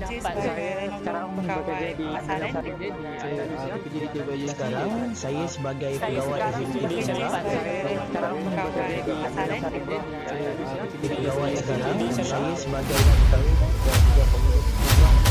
dapat saya sekarang bekerja di Pasaran. Saya uh, bekerja di TBJ sekarang. Saya sebagai pegawai sekarang eksekutif sekarang bekerja di Pasaran. Saya uh, pegawai sekarang. Saya sebagai pegawai dan juga pengurus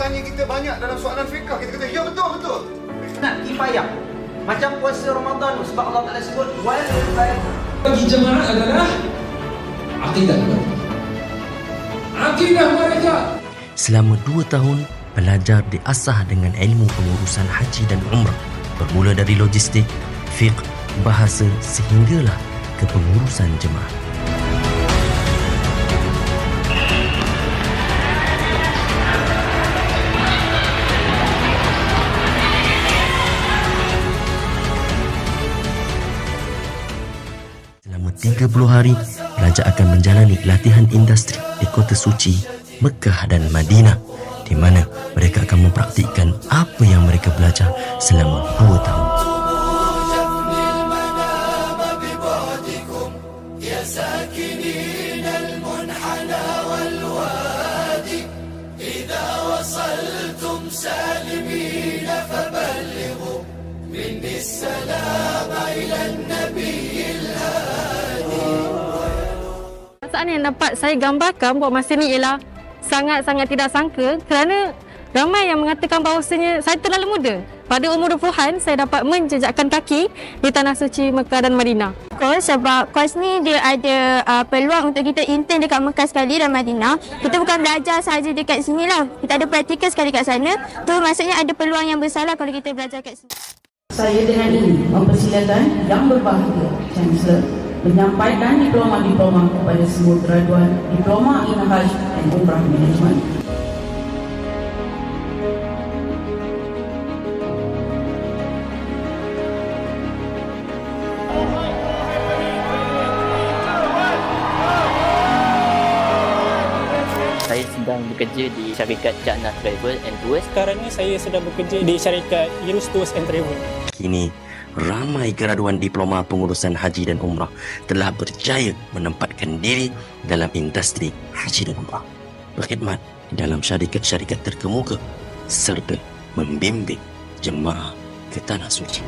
tanya kita banyak dalam soalan fiqah. Kita kata, ya betul, betul. nak kifayah macam puasa Ramadan tu sebab Allah Taala sebut wal bagi jemaah adalah akidah mereka. Akidah mereka Selama dua tahun, pelajar diasah dengan ilmu pengurusan haji dan umrah. Bermula dari logistik, fiqh, bahasa sehinggalah ke pengurusan jemaah. 30 hari, pelajar akan menjalani latihan industri di kota suci Mekah dan Madinah di mana mereka akan mempraktikkan apa yang mereka belajar selama 2 tahun. Perasaan yang dapat saya gambarkan buat masa ni ialah sangat-sangat tidak sangka kerana ramai yang mengatakan bahawasanya saya terlalu muda. Pada umur 20-an, saya dapat menjejakkan kaki di Tanah Suci Mekah dan Madinah. Kos sebab kos ni dia ada uh, peluang untuk kita intern dekat Mekah sekali dan Madinah. Kita bukan belajar saja dekat sini lah. Kita ada praktikal sekali kat sana. Tu maksudnya ada peluang yang besar lah kalau kita belajar kat sini. Saya dengan ini mempersilakan yang berbahagia Chancellor menyampaikan diploma-diploma kepada semua graduan Diploma in Hajj and Umrah Management. Saya sedang bekerja di syarikat Jannah Travel and Tours. Sekarang ni saya sedang bekerja di syarikat Yunus Tours and Travel. Kini, ramai graduan diploma pengurusan haji dan umrah telah berjaya menempatkan diri dalam industri haji dan umrah. Berkhidmat dalam syarikat-syarikat terkemuka serta membimbing jemaah ke Tanah Suci.